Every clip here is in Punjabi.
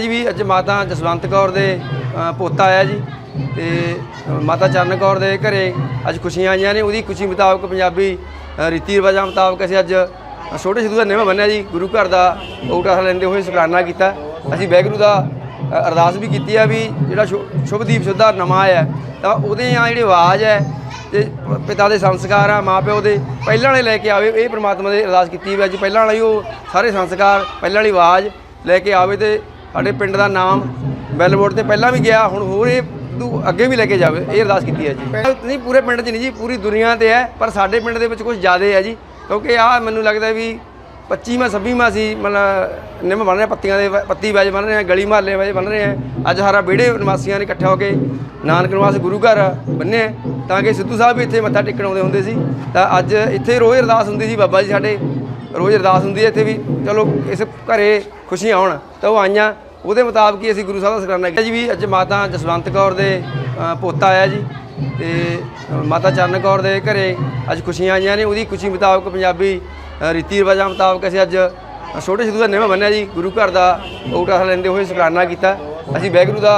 ਜੀ ਵੀ ਅੱਜ ਮਾਤਾ ਜਸਵੰਤ ਕੌਰ ਦੇ ਪੋਤਾ ਆਇਆ ਜੀ ਤੇ ਮਾਤਾ ਚਰਨ ਕੌਰ ਦੇ ਘਰੇ ਅੱਜ ਖੁਸ਼ੀਆਂ ਆਈਆਂ ਨੇ। ਉਹਦੀ ਖੁਸ਼ੀ ਮੁਤਾਬਕ ਪੰਜਾਬੀ ਰੀਤੀ ਰਿਵਾਜਾਂ ਮੁਤਾਬਕ ਅਸੀਂ ਅੱਜ ਛੋਟੇ ਸਿੱਧੂ ਦਾ ਨਿਯਮ ਬੰਨਿਆ ਜੀ। ਗੁਰੂ ਘਰ ਦਾ ਓਟਾ ਲੈਂਦੇ ਹੋਏ ਸ਼ੁਕਰਾਨਾ ਕੀਤਾ। ਅਸੀਂ ਵਾਹਿਗੁਰੂ ਦਾ ਅਰਦਾਸ ਵੀ ਕੀਤੀ ਆ ਵੀ ਜਿਹੜਾ ਸ਼ੁ- ਸ਼ੁਭਦੀਪ ਸੁੱਧਾ ਨਵਾਂ ਆਇਆ ਤਾਂ ਉਹਦੇ ਆ ਜਿਹੜੀ ਆਵਾਜ਼ ਹੈ ਤੇ ਪਿਤਾ ਦੇ ਸੰਸਕਾਰ ਆ, ਮਾਪਿਓ ਦੇ, ਪਹਿਲਾਂ ਵਾਲੇ ਲੈ ਕੇ ਆਵੇ, ਇਹ ਪ੍ਰਮਾਤਮਾ ਦੇ ਅਰਦਾਸ ਕੀਤੀ ਵੀ ਅੱਜ ਪਹਿਲਾਂ ਵਾਲਾ ਹੀ ਉਹ ਸਾਰੇ ਸੰਸਕਾਰ, ਪਹਿਲਾਂ ਵਾਲੀ ਆਵਾਜ਼ ਲੈ ਕੇ ਆਵੇ ਤੇ ਸਾਡੇ ਪਿੰਡ ਦਾ ਨਾਮ ਬੈਲਬੋਰਡ ਤੇ ਪਹਿਲਾਂ ਵੀ ਗਿਆ, ਹੁਣ ਹੋਰ ਇਹ ਨੂੰ ਅੱਗੇ ਵੀ ਲੈ ਕੇ ਜਾਵੇ, ਇਹ ਅਰਦਾਸ ਕੀਤੀ ਹੈ ਜੀ। ਨਹੀਂ, ਪੂਰੇ ਪਿੰਡ 'ਚ ਨਹੀਂ ਜੀ, ਪੂਰੀ ਦੁਨੀਆ ਤੇ ਹੈ, ਪਰ ਸਾਡੇ ਪਿੰਡ ਦੇ ਵਿੱਚ ਕੁਝ ਜ਼ਿਆਦਾ ਹੈ ਜੀ, ਕਿਉਂਕਿ ਆ ਮੈਨੂੰ ਲੱਗਦਾ ਵੀ 25ਵਾਂ 26ਵਾਂ ਸੀ ਮਤਲਬ ਨਿੰਮ ਬਣ ਰਹੇ ਪੱਤੀਆਂ ਦੇ ਪੱਤੀ ਵਜ ਬਣ ਰਹੇ ਆ ਗਲੀ ਮਹੱਲੇ ਵਜ ਬਣ ਰਹੇ ਆ ਅੱਜ ਸਾਰਾ ਵਿਹੜੇ ਨਿਵਾਸੀਆਂ ਨੇ ਇਕੱਠੇ ਹੋ ਕੇ ਨਾਨਕ ਨਿਵਾਸ, ਗੁਰੂ ਘਰ ਬੰਨੇ ਤਾਂ ਕਿ ਸਿੱਧੂ ਸਾਹਿਬ ਵੀ ਇੱਥੇ ਮੱਥਾ ਟੇਕਣ ਆਉਂਦੇ ਹੁੰਦੇ ਸੀ। ਤਾਂ ਅੱਜ ਇੱਥੇ ਰੋਜ਼ ਅਰਦਾਸ ਹੁੰਦੀ ਸੀ ਬਾਬਾ ਜੀ ਸਾਡੇ, ਰੋਜ਼ ਅਰਦਾਸ ਹੁੰਦੀ ਹੈ ਇੱਥੇ ਵੀ, ਚਲੋ ਇਸ ਘਰੇ ਖੁਸ਼ੀਆਂ ਆਉਣ ਤਾਂ ਉਹ ਆਈਆਂ ਉਹਦੇ ਮੁਤਾਬਕ ਹੀ ਅਸੀਂ ਗੁਰੂ ਸਾਹਿਬ ਦਾ ਸ਼ੁਕਰਾਨਾ ਕੀਤਾ ਜੀ ਵੀ ਅੱਜ ਮਾਤਾ ਜਸਵੰਤ ਕੌਰ ਦੇ ਪੋਤਾ ਆਇਆ ਜੀ ਤੇ ਮਾਤਾ ਚਰਨ ਕੌਰ ਦੇ ਘਰੇ ਅੱਜ ਖੁਸ਼ੀਆਂ ਆਈਆਂ ਨੇ, ਉਹਦੀ ਖੁਸ਼ੀ ਮੁਤਾਬਕ ਪੰਜਾਬੀ ਰੀਤੀ ਰਿਵਾਜਾਂ ਮੁਤਾਬਕ ਅਸੀਂ ਅੱਜ ਛੋਟੇ ਸਿੱਧੂ ਦਾ ਨਿਯਮ ਬੰਨਿਆ ਜੀ, ਗੁਰੂ ਘਰ ਦਾ ਓਟਾ ਲੈਂਦੇ ਹੋਏ ਸ਼ੁਕਰਾਨਾ ਕੀਤਾ। ਅਸੀਂ ਵਾਹਿਗੁਰੂ ਦਾ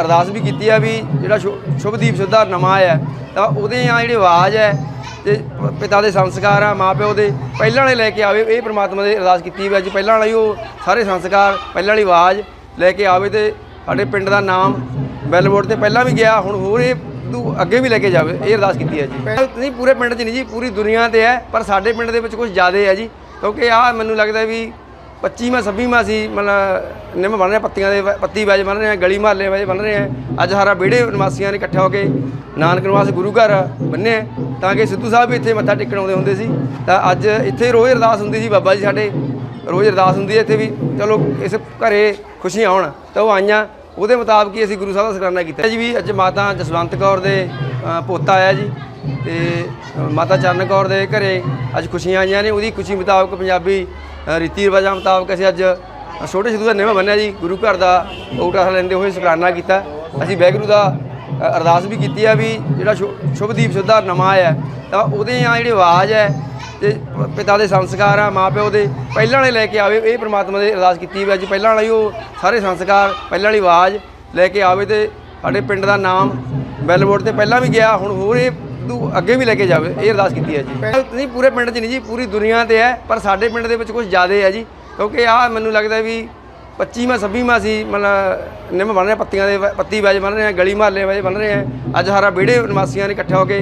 ਅਰਦਾਸ ਵੀ ਕੀਤੀ ਆ ਵੀ ਜਿਹੜਾ ਸ਼ੁ- ਸ਼ੁਭਦੀਪ ਸਿੱਧਾ ਨਵਾਂ ਆਇਆ, ਤਾਂ ਉਹਦੇ ਆ ਜਿਹੜੀ ਆਵਾਜ਼ ਹੈ ਤੇ ਪਿਤਾ ਦੇ ਸੰਸਕਾਰ ਆ, ਮਾਪਿਓ ਦੇ, ਪਹਿਲਾਂ ਵਾਲੇ ਲੈ ਕੇ ਆਵੇ, ਇਹ ਪ੍ਰਮਾਤਮਾ ਦੇ ਅਰਦਾਸ ਕੀਤੀ ਵੀ ਅੱਜ ਪਹਿਲਾਂ ਵਾਲਾ ਹੀ ਉਹ ਸਾਰੇ ਸੰਸਕਾਰ, ਪਹਿਲਾਂ ਵਾਲੀ ਆਵਾਜ਼ ਲੈ ਕੇ ਆਵੇ ਤੇ ਸਾਡੇ ਪਿੰਡ ਦਾ ਨਾਮ ਬੈਲਬੋਰਡ ਤੇ ਪਹਿਲਾਂ ਵੀ ਗਿਆ, ਹੁਣ ਹੋਰ ਇਹ ਤੂੰ ਅੱਗੇ ਵੀ ਲੈ ਕੇ ਜਾਵੇ, ਇਹ ਅਰਦਾਸ ਕੀਤੀ ਹੈ ਜੀ। ਨਹੀਂ, ਪੂਰੇ ਪਿੰਡ 'ਚ ਨਹੀਂ ਜੀ, ਪੂਰੀ ਦੁਨੀਆ ਤੇ ਹੈ, ਪਰ ਸਾਡੇ ਪਿੰਡ ਦੇ ਵਿੱਚ ਕੁਝ ਜ਼ਿਆਦਾ ਹੈ ਜੀ, ਕਿਉਂਕਿ ਆ ਮੈਨੂੰ ਲੱਗਦਾ ਵੀ 25ਵਾਂ 26ਵਾਂ ਅਸੀਂ ਮਤਲਬ ਨਿੰਮ ਬਣ ਰਹੇ ਪੱਤੀਆਂ ਦੇ ਵ- ਪੱਤੀ ਵਜ ਬਣ ਰਹੇ ਆ ਗਲੀ ਮਹੱਲੇ ਵਜ ਬਣ ਰਹੇ ਆ। ਅੱਜ ਸਾਰਾ ਵਿਹੜੇ ਨਿਵਾਸੀਆਂ ਨੇ ਇਕੱਠੇ ਹੋ ਕੇ ਨਾਨਕ ਨਿਵਾਸ ਗੁਰੂ ਘਰ ਬੰਨੇ ਤਾਂ ਕਿ ਸਿੱਧੂ ਸਾਹਿਬ ਵੀ ਇੱਥੇ ਮੱਥਾ ਟੇਕਣ ਆਉਂਦੇ ਹੁੰਦੇ ਸੀ। ਤਾਂ ਅੱਜ ਇੱਥੇ ਰੋਜ਼ ਅਰਦਾਸ ਹੁੰਦੀ ਸੀ ਬਾਬਾ ਜੀ ਸਾਡੇ ਰੋਜ਼ ਅਰਦਾਸ ਹੁੰਦੀ ਹੈ ਇੱਥੇ ਵੀ ਚਲੋ ਇਸ ਘਰੇ ਖੁਸ਼ੀਆਂ ਆਉਣ ਤਾਂ ਉਹ ਆਈਆਂ। ਉਹਦੇ ਮੁਤਾਬਕ ਹੀ ਅਸੀਂ ਗੁਰੂ ਸਾਹਿਬ ਦਾ ਸ਼ੁਕਰਾਨਾ ਕੀਤਾ। ਜੀ ਵੀ ਅੱਜ ਮਾਤਾ ਜਸਵੰਤ ਕੌਰ ਦੇ ਅ, ਪੋਤਾ ਆਇਆ ਜੀ ਤੇ ਮਾਤਾ ਚਰਨ ਕੌਰ ਦੇ ਘਰੇ ਅੱਜ ਖੁਸ਼ੀਆਂ ਆਈਆਂ ਨੇ। ਉਹਦੀ ਖੁਸ਼ੀ ਮੁਤਾਬਕ ਪੰਜਾਬੀ ਰੀਤੀ ਰਿਵਾਜਾਂ ਮੁਤਾਬਕ ਅਸੀਂ ਅੱਜ ਛੋਟੇ ਸਿੱਧੂ ਦਾ ਨਿਯਮ ਬੰਨਿਆ ਜੀ, ਗੁਰੂ ਘਰ ਦਾ ਓਟਾ ਲੈਂਦੇ ਹੋਏ ਸ਼ੁਕਰਾਨਾ ਕੀਤਾ। ਅਸੀਂ ਵਾਹਿਗੁਰੂ ਦਾ ਅਰਦਾਸ ਵੀ ਕੀਤੀ ਆ ਵੀ ਜਿਹੜਾ ਸ਼ੁ- ਸ਼ੁਭਦੀਪ ਸੁੱਧਾ ਨਵਾਂ ਹੈ, ਤਾਂ ਉਹਦੇ ਆ ਜਿਹੜੀ ਆਵਾਜ਼ ਹੈ ਤੇ ਪਿਤਾ ਦੇ ਸੰਸਕਾਰ ਆ ਮਾਪਿਓ ਦੇ ਪਹਿਲਾਂ ਵਾਲੇ ਲੈ ਕੇ ਆਵੇ, ਇਹ ਪ੍ਰਮਾਤਮਾ ਦੇ ਅਰਦਾਸ ਕੀਤੀ ਵੀ ਅੱਜ ਪਹਿਲਾਂ ਵਾਲੀ ਉਹ ਸਾਰੇ ਸੰਸਕਾਰ, ਪਹਿਲਾਂ ਵਾਲੀ ਆਵਾਜ਼ ਲੈ ਕੇ ਆਵੇ ਤੇ ਸਾਡੇ ਪਿੰਡ ਦਾ ਨਾਮ ਬੈਲਬੋਰਡ ਤੇ ਪਹਿਲਾਂ ਵੀ ਗਿਆ, ਹੁਣ ਹੋਰ ਇਹ ਨੂੰ ਅੱਗੇ ਵੀ ਲੈ ਕੇ ਜਾਵੇ ਇਹ ਅਰਦਾਸ ਕੀਤੀ ਹੈ ਜੀ। ਨਹੀਂ ਪੂਰੇ ਪਿੰਡ 'ਚ ਨਹੀਂ ਜੀ ਪੂਰੀ ਦੁਨੀਆ ਤੇ ਹੈ ਪਰ ਸਾਡੇ ਪਿੰਡ ਦੇ ਵਿੱਚ ਕੁਝ ਜ਼ਿਆਦਾ ਹੈ ਜੀ ਕਿਉਂਕਿ ਆ ਮੈਨੂੰ ਲੱਗਦਾ ਵੀ 25ਵਾਂ 26ਵਾਂ ਸੀ ਮਤਲਬ ਨਿੰਮ ਬਣ ਰਹੇ ਪੱਤੀਆਂ ਦੇ ਪੱਤੀ ਵਜ ਬਣ ਰਹੇ ਆ ਗਲੀ ਮਹੱਲੇ ਵਜ ਬਣ ਰਹੇ ਆ ਅੱਜ ਸਾਰਾ ਵਿਹੜੇ ਨਿਵਾਸੀਆਂ ਨੇ ਇਕੱਠਾ ਹੋ ਕੇ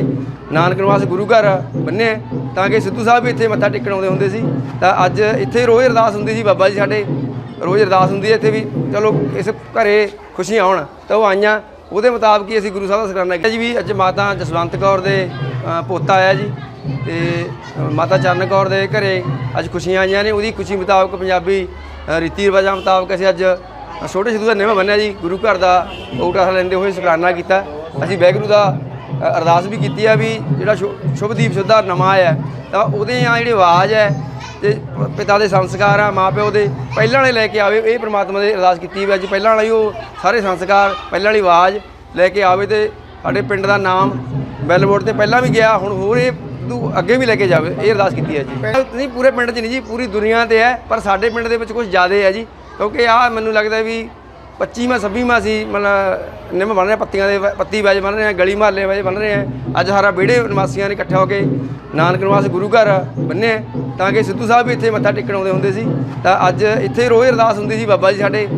ਨਾਨਕ ਨਿਵਾਸ ਗੁਰੂ ਘਰ ਬੰਨੇ ਤਾਂ ਕਿ ਸਿੱਧੂ ਸਾਹਿਬ ਵੀ ਇੱਥੇ ਮੱਥਾ ਟੇਕਣ ਆਉਂਦੇ ਹੁੰਦੇ ਸੀ। ਤਾਂ ਅੱਜ ਇੱਥੇ ਰੋਜ਼ ਅਰਦਾਸ ਹੁੰਦੀ ਸੀ ਬਾਬਾ ਜੀ ਸਾਡੇ ਰੋਜ਼ ਅਰਦਾਸ ਹੁੰਦੀ ਹੈ ਇੱਥੇ ਵੀ ਚਲੋ ਇਸ ਘਰੇ ਖੁਸ਼ੀਆਂ ਆਉਣ ਤਾਂ ਉਹ ਆਈਆਂ ਉਹਦੇ ਮੁਤਾਬਕ ਹੀ ਅਸੀਂ ਗੁਰੂ ਸਾਹਿਬ ਦਾ ਸ਼ੁਕਰਾਨਾ ਕੀਤਾ ਜੀ ਵੀ ਅੱਜ ਮਾਤਾ ਜਸਵੰਤ ਕੌਰ ਦੇ ਪੋਤਾ ਆਇਆ ਜੀ ਤੇ ਮਾਤਾ ਚਰਨ ਕੌਰ ਦੇ ਘਰੇ ਅੱਜ ਖੁਸ਼ੀਆਂ ਆਈਆਂ ਨੇ, ਉਹਦੀ ਖੁਸ਼ੀ ਮੁਤਾਬਕ ਪੰਜਾਬੀ ਰੀਤੀ ਰਿਵਾਜਾਂ ਮੁਤਾਬਕ ਅਸੀਂ ਅੱਜ ਛੋਟੇ ਸਿੱਧੂ ਦਾ ਨਿਯਮ ਬੰਨਿਆ ਜੀ, ਗੁਰੂ ਘਰ ਦਾ ਓਟਾ ਲੈਂਦੇ ਹੋਏ ਸ਼ੁਕਰਾਨਾ ਕੀਤਾ। ਅਸੀਂ ਵਾਹਿਗੁਰੂ ਦਾ ਅਰਦਾਸ ਵੀ ਕੀਤੀ ਆ ਵੀ ਜਿਹੜਾ ਸ਼ੁ- ਸ਼ੁਭਦੀਪ ਸਿੱਧਾ ਨਵਾਂ ਆਇਆ, ਤਾਂ ਉਹਦੇ ਆ ਜਿਹੜੀ ਆਵਾਜ਼ ਹੈ ਤੇ ਪਿਤਾ ਦੇ ਸੰਸਕਾਰ ਆ, ਮਾਪਿਓ ਦੇ, ਪਹਿਲਾਂ ਵਾਲੇ ਲੈ ਕੇ ਆਵੇ, ਇਹ ਪ੍ਰਮਾਤਮਾ ਦੇ ਅਰਦਾਸ ਕੀਤੀ ਵੀ ਅੱਜ ਪਹਿਲਾਂ ਵਾਲਾ ਉਹ ਸਾਰੇ ਸੰਸਕਾਰ, ਪਹਿਲਾਂ ਵਾਲੀ ਆਵਾਜ਼ ਲੈ ਕੇ ਆਵੇ ਤੇ ਸਾਡੇ ਪਿੰਡ ਦਾ ਨਾਮ ਬੈਲਬੋਰਡ ਤੇ ਪਹਿਲਾਂ ਵੀ ਗਿਆ, ਹੁਣ ਹੋਰ ਇਹ ਨੂੰ ਅੱਗੇ ਵੀ ਲੈ ਕੇ ਜਾਵੇ, ਇਹ ਅਰਦਾਸ ਕੀਤੀ ਹੈ ਜੀ। ਨਹੀਂ, ਪੂਰੇ ਪਿੰਡ 'ਚ ਨਹੀਂ ਜੀ, ਪੂਰੀ ਦੁਨੀਆ ਤੇ ਹੈ, ਪਰ ਸਾਡੇ ਪਿੰਡ ਦੇ ਵਿੱਚ ਕੁਝ ਜ਼ਿਆਦਾ ਹੈ ਜੀ, ਕਿਉਂਕਿ ਆ ਮੈਨੂੰ ਲੱਗਦਾ ਵੀ 25ਵਾਂ 26ਵਾਂ ਸੀ, ਮਤਲਬ ਨਿੰਮ ਬਣ ਰਹੇ, ਪੱਤੀਆਂ ਦੇ ਵ- ਪੱਤੀ ਵਜ ਬਣ ਰਹੇ ਆ, ਗਲੀ ਮਹੱਲੇ ਵਜ ਬਣ ਰਹੇ ਆ। ਅੱਜ ਸਾਰਾ ਵਿਹੜੇ ਨਿਵਾਸੀਆਂ ਨੇ ਇਕੱਠੇ ਹੋ ਕੇ ਨਾਨਕ ਨਿਵਾਸ ਗੁਰੂ ਘਰ ਬੰਨੇ ਤਾਂ ਕਿ ਸਿੱਧੂ ਸਾਹਿਬ ਵੀ ਇੱਥੇ ਮੱਥਾ ਟੇਕਣ ਆਉਂਦੇ ਹੁੰਦੇ ਸੀ। ਤਾਂ ਅੱਜ ਇੱਥੇ ਰੋਜ਼ ਅਰਦਾਸ ਹੁੰਦੀ ਸੀ ਬਾਬਾ ਜੀ ਸਾਡੇ,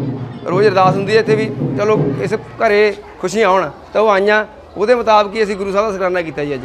ਰੋਜ਼ ਅਰਦਾਸ ਹੁੰਦੀ ਹੈ ਇੱਥੇ ਵੀ, ਚਲੋ ਇਸ ਘਰੇ ਖੁਸ਼ੀਆਂ ਆਉਣ, ਤਾਂ ਉਹ ਆਈਆਂ, ਉਹਦੇ ਮੁਤਾਬਕ ਹੀ ਅਸੀਂ ਗੁਰੂ ਸਾਹਿਬ ਦਾ ਸ਼ੁਕਰਾਨਾ ਕੀਤਾ ਜੀ ਅੱਜ।